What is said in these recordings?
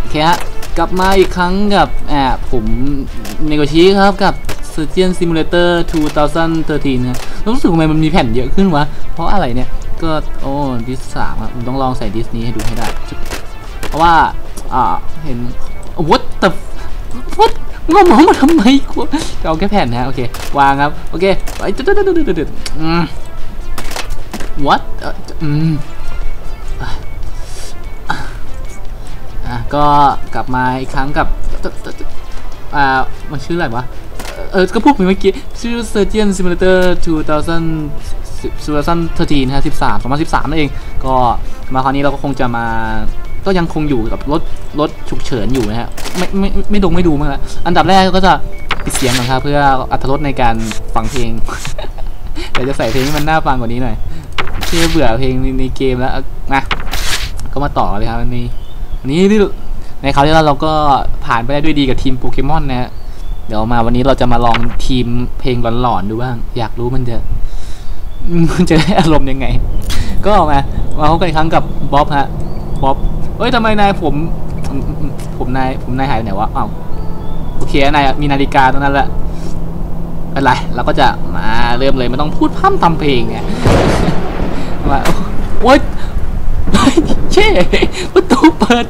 โอเคฮะกลับมาอีกครั้งกับแอ่าผมเนโกชิครับกับ Surgeon Simulator 2013นะรู้สึกทำไมมันมีแผ่นเยอะขึ้นวะ เพราะอะไรเนี่ย ก็ โอ้ดิสสามอะผมต้องลองใส่ดิสนี้ให้ดูให้ได้ เพราะว่า อ่า เห็น what the what งงมองมาทำไมกูเอาแค่แผ่นนะโอเค วางครับ โอเคไปตึ๊ดตึ๊ดตึ๊ดตึ๊ดตึ๊ดอืม what อืม ก็กลับมาอีกครั้งกับอ่ามันชื่ออะไรวะ เออ ก็พูดไปเมื่อกี้ ชื่อ Surgeon Simulator 2000 2013นะ13 2013นั่นเอง ก็มาคราวนี้เราก็คงจะมาก็ยังคงอยู่กับรถรถฉุกเฉินอยู่นะฮะไม่ไม่ไม่ดงไม่ดูมั้งละอันดับแรกก็จะปิดเสียงก่อนครับเพื่ออัตรสในการฟังเพลงเดี๋ยวจะใส่เพลงให้มันน่าฟังกว่านี้หน่อยเชื่อเบื่อเพลงในเกมแล้วเอามาก็มาต่อเลยครับวัน นี้วันนี้ที่ในคราวที่แล้วเราก็ผ่านไปได้ด้วยดีกับทีมโปเกมอนนะฮะเดี๋ยวมาวันนี้เราจะมาลองทีมเพลงหลอนๆดูบ้าง อยากรู้มันจะมันจะได้อารมณ์ยังไง ก็มามาพบกันอีกครั้งกับบ๊อบฮะบ๊อบเอ้ยทำไมนายผม ผมนายผมนายหายไปไหนวะอ้าวโอเคนายมีนาฬิกาตรงนั้นแหละเป็นไรเราก็จะมาเริ่มเลยไม่ต้องพูดพร่ำทำเพลงไงมาโอ๊ยเฮ้ยเช่ประตู เปิด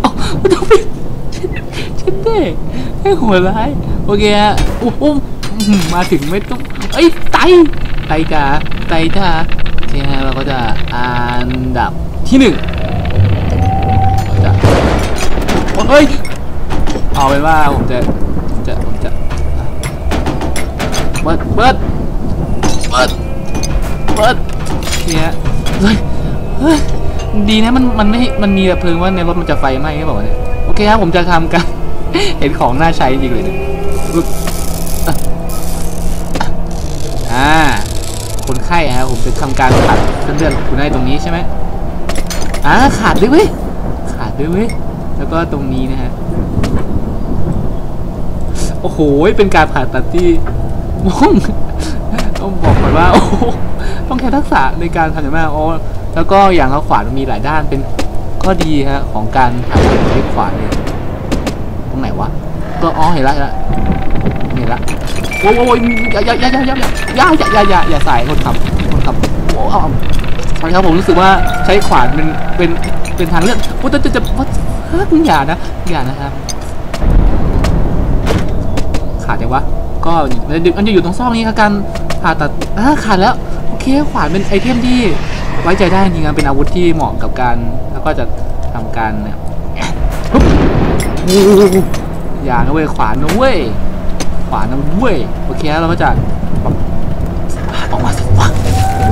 เอาประตูปิดเช่เต้ให้หัวร้าย โอเคฮะอ้โหอื้อหือมาถึงไม่ต้อง เอ้ย ไต ไตกาไตกาโอเคฮะเราก็จะอันดับที่หนึ่งจะเฮ้ย เอาเป็นว่าผมจะผมจะผมจะ เปิด เปิด เปิด เปิดเนี่ยเฮ้ย ดีนะมันมันไม่มันมีแบบเพลิงว่าในรถมันจะไฟไหม้ใช่ป่าวเนี่ยโอเคครับผมจะทำกัน เห็นของน่าใช้จริงเลยเนี่ยปึ๊บอะอ่าคนไข้ฮะผมจะทำการขัดเส้นเลือดคุณได้ตรงนี้ใช่ไหมอ่าขาดด้วยเว้ยขาดด้วยเว้ยแล้วก็ตรงนี้นะฮะโอ้โหเป็นการผ่าตัดที่ม่งต้องบอกก่อนว่าโอ้ต้องใช้ทักษะในการทำอย่างมากโอ้ แล้วก็อย่างเขาขวานมีหลายด้านเป็นข้อดีฮะของการทำใช้ขวานเนี่ยตรงไหนวะก็อ๋อเห็นละเห็นละเห็นละโอ้ยโอ้ยอย่าอย่าอย่าอย่าอย่าอย่าอย่าอย่าอย่าใส่คนขับคนขับโอ้เอาตอนนี้ครับผมรู้สึกว่าใช้ขวานเป็นเป็นเป็นทางเลือกโอ้จะจะจะว่าอย่านะอย่านะครับขาดยังวะก็มันจะมันจะอยู่ตรงซอกนี้ครับการผ่าตัดอ่าขาดแล้วโอเคขวานเป็นไอเทมที่ ไว้ใจได้จริงๆเป็นอาวุธที่เหมาะกับการ แล้วก็จะทำการเนี่ยปุ๊บโอ้โหอย่านะเว้ยขวานนะเว้ยขวานนะเว้ยโอเคแล้วเราก็จะแบบออกมาสิวะ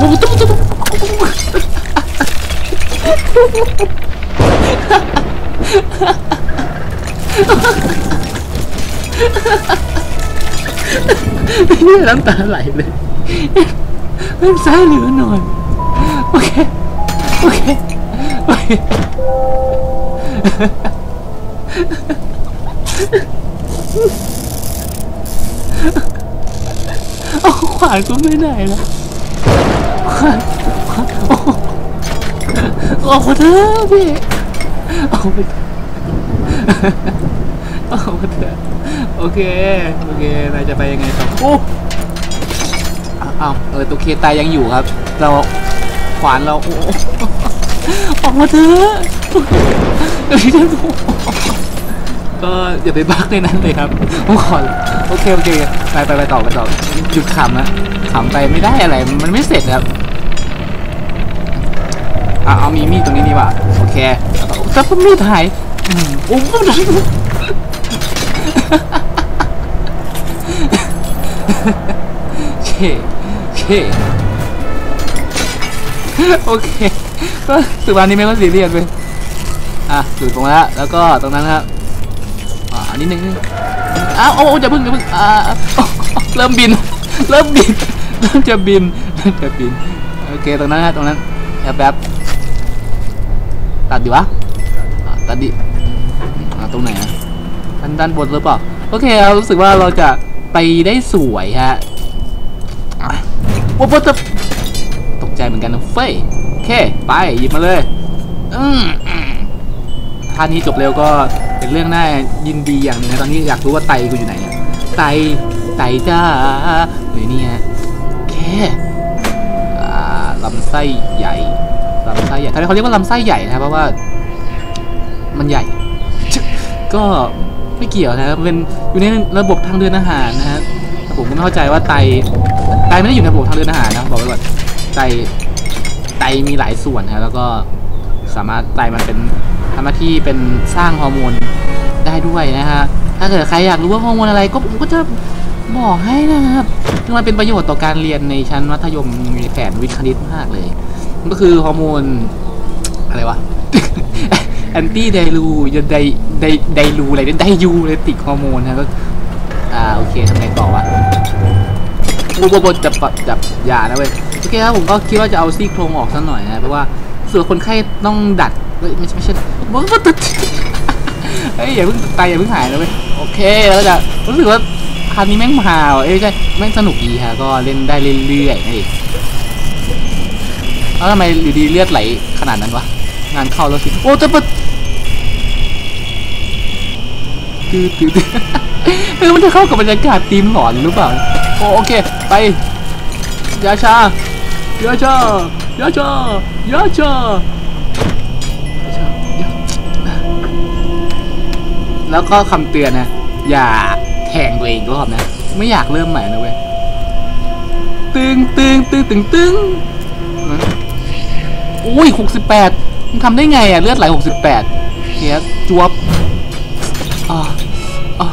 บุ๊บบุ๊บบุ๊บน้ำตาไหลเลยเล่นซ้ายเหลือหน่อย โอเค โอเค โอเค เอาขวานกูไม่ไหนแล้วขวานขวานโอ้โหออกมาเถอะพี่ออกมาอะออกมาเถอะโอเค โอเคนายจะไปยังไงต่อโอ้อ้าวอ้าวเออตัวเคตายยังอยู่ครับ เรา ขวานเราโอ้โหออกมาเถอะเดี๋ยวนี้ก็อย่าไปบักในนั้นเลยครับผมขอโอเคโอเคไปไปไปต่อไปต่อหยุดขำนะขำไปไม่ได้อะไร มันไม่เสร็จครับอะเอามีมีดตรงนี้ดีกว่าโอเคแต่ผมมีดหายโอ้โหเช่เช่ โอเค ก็สุดวันนี้ไม่ก็ซีเรียสเลยอะอยู่ตรงนั้นแล้วก็ตรงนั้นครับอ่านิดนึงอ้าวโอ้จะพึ่งจะพึ่งอ่าเริ่มบิน เริ่มบินเริ่มจะบินเริ่มจะบินโอเคตรงนั้นฮะตรงนั้นแป๊บแป๊บตัดดีวะตัดดิอ่าตรงไหนอะด้านด้านบนหรือเปล่าโอเคเรารู้สึกว่าเราจะไปได้สวยฮะอะว้าวจะ ใจเหมือนกันนะเฟ้ยเค ไปหยิบมาเลยท่านี้จบเร็วก็เป็นเรื่องน่ายินดีอย่างหนึงนะตอนนี้อยากรู้ว่าไตกูอยู่ไหนอะไตไตจ้าอยู่นี่ฮะโอเคอ่าลำไส้ใหญ่ลำไส้ใหญ่ทำไมเขาเรียกว่าลำไส้ใหญ่นะครับเพราะว่า มันใหญ่ ก็ไม่เกี่ยวนะครับเป็นอยู่ในระบบทางเดินอาหารนะฮะผมก็ไม่เข้าใจว่าไตไตไม่ได้อยู่ในระบบทางเดินอาหารนะบอกไว้ก่อน ไตไตมีหลายส่วนนะแล้วก็สามารถไตมันเป็นทำหน้าที่เป็นสร้างฮอร์โมนได้ด้วยนะฮะถ้าเกิดใครอยากรู้ว่าฮอร์โมนอะไรก็ผมก็จะบอกให้นะครับซึ่งมันเป็นประโยชน์ต่อการเรียนในชั้นมัธยมในแผนวิทย์คณิตมากเลย ก็คือฮอร์โมนอะไรวะแอนตี้ไดรูยไดไดไดรูอะไรนี่ยไดยูเลยติกฮอร์โมนนะก็อ่าโอเคทำไงต่อวะโบโบโบจับปะจับยานะเว้ย โอเคครับผมก็คิดว่าจะเอาซี่โครงออกสักหน่อยนะเพราะว่าส่วนคนไข้ต้องดัดเฮ้ยไม่ใช่ไม่ใช่บอตัดเฮ้ยอย่าเพิ่งตายอย่าเพิ่งหายนะเว้ยโอเคแล้วจะรู้สึกว่าครั้งนี้แม่งมาวเอ้ยใช่แม่งสนุกดีฮะก็เล่นได้เรื่อยๆนั่นเองแล้วทำไมอยู่ดีเลือดไหลขนาดนั้นวะงานเข้าแล้วสิโอ้จะปะคือคือเออมันจะเข้ากับบรรยากาศทีมหลอนหรือเปล่าโอเคไปยาชา ยาชายาชายาชาแล้วก็คำเตือนนะ อย่าแทงตัวเองรอบนะ ไม่อยากเริ่มใหม่นะเว้ย ตึงตึงตึงตึงตึงอุ้ยหกสิบแปดมึงทำได้ไงอะเลือดไหลหกสิบแปดเฮียจวบอ่าอ่า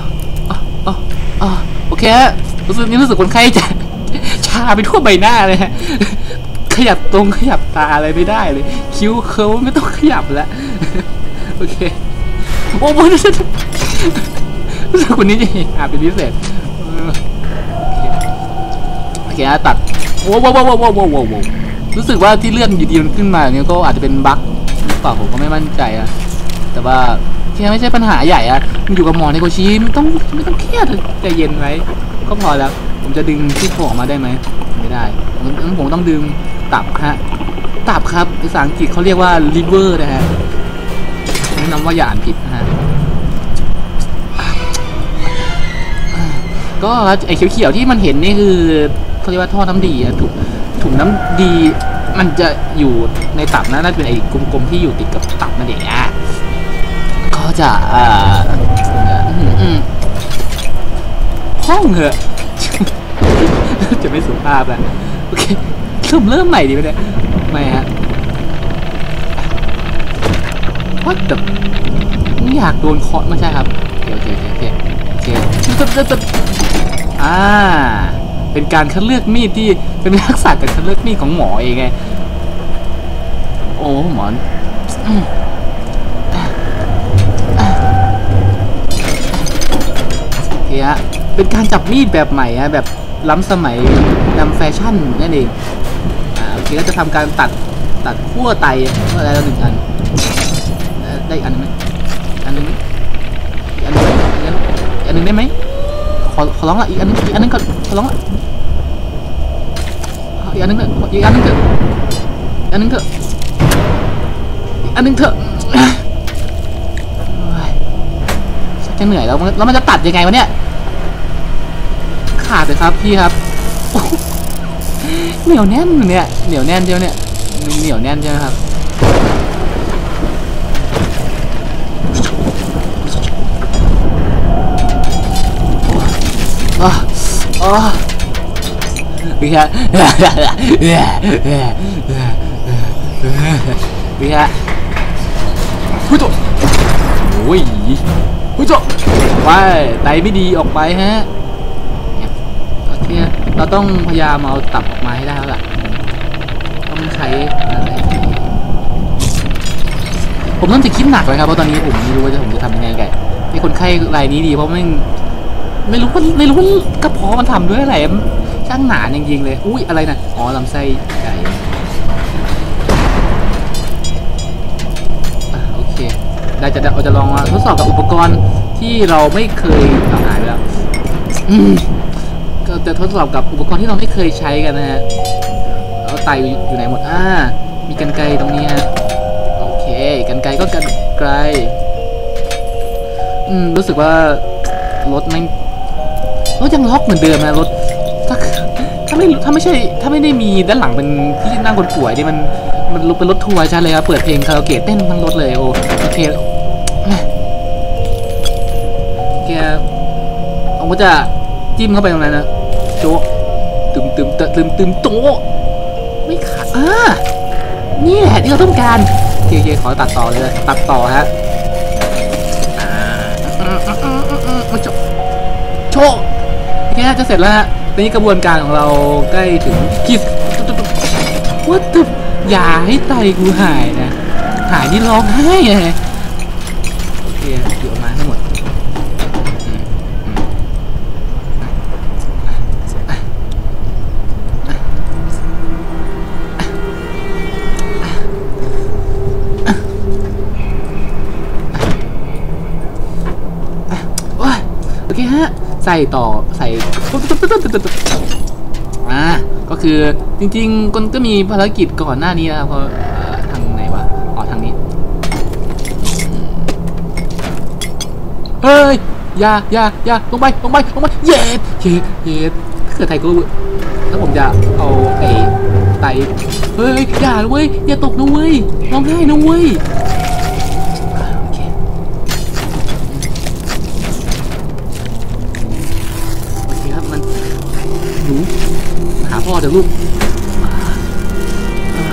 อ่าอ่าอ่าโอเคฮะรู้สึกนี่รู้สึกคนไข้จะชาไปทั่วใบหน้าเลยฮะ ขยับตรงขยับตาอะไรไม่ได้เลย คิ้วเคิร์ไม่ต้องขยับแล้วโอเคโอ้โหรู้สึกรู้สึกคนนี้จะหาเป็นพิเศษโอเคโอเคตัดโอ้โหโว้โว้โว้โว้โว้โว้โว้รู้สึกว่าที่เลื่อนอยู่ดีมันขึ้นมาอย่างเงี้ยก็อาจจะเป็นบั๊กหรือเปล่าผมก็ไม่มั่นใจอะแต่ว่าแค่ไม่ใช่ปัญหาใหญ่อะมันอยู่กับหมอในโกชิไม่ต้องไม่ต้องเครียดใจเย็นไว้ก็พอแล้ว ผมจะดึงที่โครงออกมาได้ไหมไม่ได้งั้นผมต้องดึง ตับฮะ ตับครับ ภาษาอังกฤษเขาเรียกว่า liver นะฮะแนะนำว่าอย่าอ่านผิดนะฮะ ก็ไอ้เขียวๆที่มันเห็นนี่คือเขาเรียกว่าท่อน้ำดีอะถุงถุงน้ำดีมันจะอยู่ในตับนะน่าจะเป็นไอ้กลมๆที่อยู่ติดกับตับนั่นเองอะก็จะอ่ออืมอืมห้องเหอะจะไม่สุภาพแล้วโอเค เริ่มเริ่มใหม่ดีไหมเนี่ยไม่ฮะ What the ไม่อยากโดนเคาะไม่ใช่ครับโอเคโอเคโอเคโอเคตึ๊บตึ๊บตึ๊บอ่า เป็นการคัดเลือกมีดที่เป็นทักษะการคัดเลือกมีดของหมอเองไง โอ้หมอนโอเคฮะเป็นการจับมีดแบบใหม่ฮะแบบล้ำสมัยนำแฟชั่นนั่นเอง เคก็จะทำการตัดตัดขั้วไตอะไรละหนึ่งอัน ได้อันนึงไหมอันนึงอันนึงอันนึงได้ไหมขอขอร้องละอีกอันนึงอีกอันนึงก่อนขอร้องละอีกอันนึงเถอะอีกอันนึงเถอะอันนึงเถอะอันนึงเถอะโอ้ยชักจะเหนื่อยแล้วแล้วมันจะตัดยังไงวะเนี่ยขาดเลยครับพี่ครับ เหนียวแน่นเนี่ยเหนียวแน่นเดียวเนี่ยเหนียวแน่นใช่ไหมครับอะอะพี่ฮะพี่ฮะหุ้ยโจโอ้ยหุ้ยโจไปไตไม่ดีออกไปฮะ เราต้องพยายามเอาตับออกมาให้ได้แล้วล่ะ ต้องใช้อะไรผมเริ่มจะคิดหนักเลยครับเพราะตอนนี้ผมไม่รู้ว่าจะผมจะทำยังไงกับไอ้คนไข้รายนี้ดีเพราะไม่ไม่รู้ว่าไม่รู้ว่ากระเพาะมันทำด้วยอะไรช่างหนาจริงๆเลย อุ้ยอะไรนะอ๋อลำไส้ใหญ่โอเคได้จะเราจะลองทดสอบกับอุปกรณ์ที่เราไม่เคยทำหายไปแล้ว จะทดสอบกับอุปกรณ์ที่เราไม่เคยใช้กันนะฮะเอาไตอยู่อยู่ไหนหมดอ่ามีกันไกลตรงนี้ฮะโอเคกันไกลก็กันไกลอืมรู้สึกว่ารถไม่รถยังล็อกเหมือนเดิมนะรถถ้าถ้าไม่ถ้าไม่ใช่ ถ้าไม่ได้มีด้านหลังเป็นที่นั่งคนป่วยนี่มันมันเป็นรถทัวร์ชัดเลยครับเปิดเพลงคาราโอเกะเต้นทั้งรถเลยโอ้โอเคแกผมก็จะจิ้มเข้าไปตรงนั้นนะ โจะตึมตึมตึมตึมตึมโตะไม่ขาดอ่านี่แหละที่เราต้องการเคโอเคขอตัดต่อเลยตัดต่อฮะมาโชว์โชว์โอเคฮะจะเสร็จแล้วฮะตอนนี้กระบวนการของเราใกล้ถึงคิสว่าตึบอย่าให้ไตกูหายนะ หายนี่ร้องไห้เลย ใส่ต่อใส่อ่าก็คือจริงๆคนก็มีภารกิจก่อนหน้านี้นะครับเพราทางไหนวะอ๋อทางนี้เฮ้ยอย่าอย่าอย่าลงไปลงไปลงไปเย็ดเย็ดเย็ดถ้าเกิดไทยก็ถ้าผมจะเอาไอ้ไตเฮ้ยอย่าเลยเว้ยอย่าตกนะเว้ยร้องไห้นะเว้ย มาหาพ่อเดี๋ยวลูก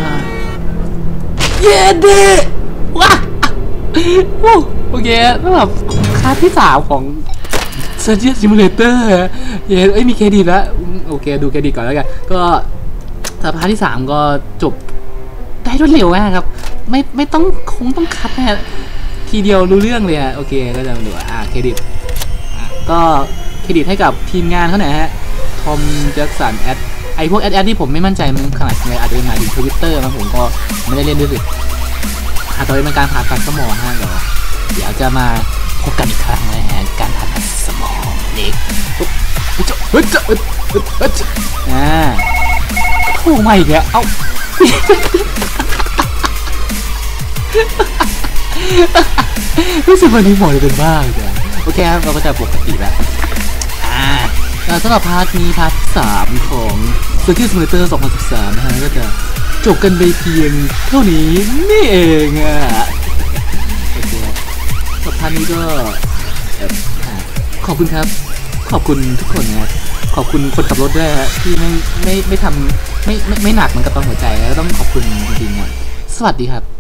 อ่าเย้เด้ว้าโอเคสำหรับคาที่สามของ s u r g e on Simulator เย้เอ้ยมีเครดิตแล้ว โอเค ดูเครดิตก่อนแล้วกัน ก็สภาที่สามก็จบได้รวดเร็วมากครับ ไม่ไม่ต้องคงต้องคัดนะฮะทีเดียวรู้เรื่องเลยอะโอเคก็จะมาดูอ่าเครดิตก็เครดิตให้กับทีมงานเขาหน่อยฮะ ทอมแจ็คสันแอด ไอพวกแอดแอดที่ผมไม่มั่นใจมันขนาดไหนอาจจะเป็นหมายถึงทวิตเตอร์นะผมก็ไม่ได้เล่นด้วยสิหากต่อไปเป็นการผ่าตัดสมองฮะเดี๋ยวเดี๋ยวจะมาพบกันอีกครั้งนะฮะการผ่าตัดสมองนี่เฮ้ยเจ้าเฮ้ยเจ้าเฮ้ยเฮ้ยเฮ้ยอ่าโอ้ไม่อีกแล้วเอ้ารู้สึกวันนี้หมอจะเป็นบ้าเลยอะโอเคครับเราก็จะปกติแล้ว แล้วสำหรับพาร์ทนี้พาร์ทสามของ Circuit Simulator 2013นะฮะก็จะจบกันไปเพียงเท่านี้นี่เองอะโอเคสำหรับพาร์ทนี้ก็ขอบคุณครับ ขอบคุณทุกคนนะขอบคุณคนขับรถด้วยฮะที่ไม่ไม่ไม่ทำไม่ไม่ไม่หนักเหมือนกับตอนหัวใจแล้วต้องขอบคุณจริงๆอะสวัสดีครับ